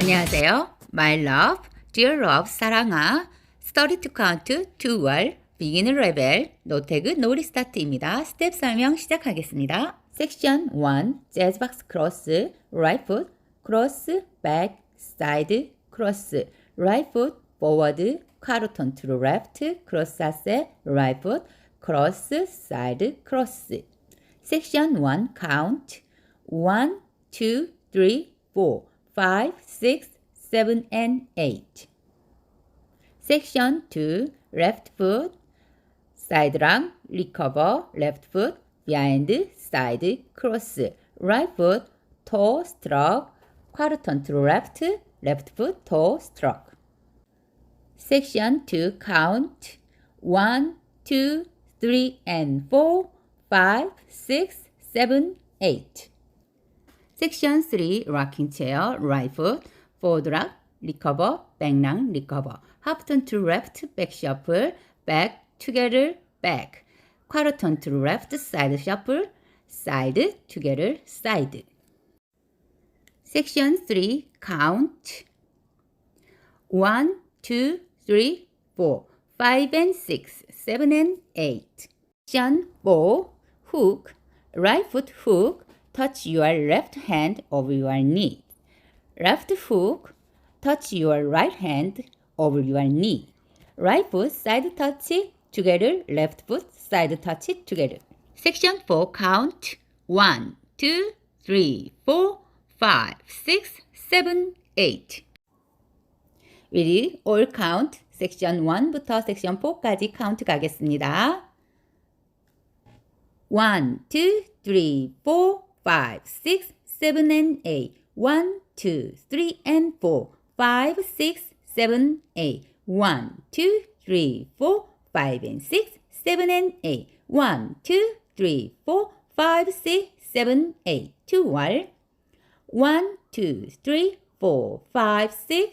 안녕하세요. My love, dear love, 사랑아. 스터리 투 카운트 2월 비기너 레벨 노태그 노리 스타트입니다. 스텝 설명 시작하겠습니다. 섹션 1 재즈 박스 크로스 right foot 크로스 back side 크로스 right foot forward 카르톤 to the left 크로스 자세 right foot cross, side, cross. Section 1 count 1, 2, 3, 4, 5, 6, 7, and 8. Section 2 left foot, side run, recover, left foot, behind, side, cross, right foot, toe, stroke, quarter turn to left, left foot, toe, stroke. Section 2 count 1, 2, t and four, f s e c t i o n 3 rocking chair, right foot, forward rock, recover, back r o c recover. Half turn to left, back shuffle, back, together, back. Quarter turn to left, side shuffle, side, together, side. Section 3 count 1, 2, 3, 4, 5 and 6. 7 and 8. Jan Bo, hook, right foot hook, touch your left hand over your knee. Left hook, touch your right hand over your knee. Right foot side touch together, left foot side touch together. Section 4 count 1, 2, 3, 4, 5, 6, 7, 8. Ready? all count 섹션 1부터 섹션 4까지 카운트 가겠습니다. 1, 2, 3, 4, 5, 6, 7, 8. 1, 2, 3, and 4, 5, 6, 7, 8. 1, 2, 3, 4, 5, and 6, 7, and 8. 1, 2, 3, 4, 5, 6, 7, 8. 2월 1, 2, 3, 4, 5, 6,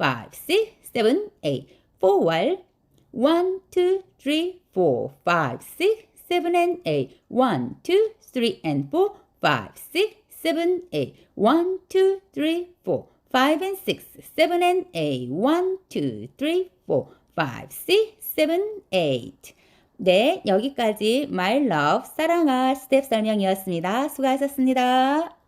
5, 6, 7, 8. 4 while 1, 2, 3, 4, 5, 6, 7 and 8. 1, 2, 3 and 4, 5, 6, 7, 8. 1, 2, 3, 4, 5 and 6, 7 and 8. 1, 2, 3, 4, 5, 6, 7, 8. 네, 여기까지 My Love 사랑아 스텝 설명이었습니다. 수고하셨습니다.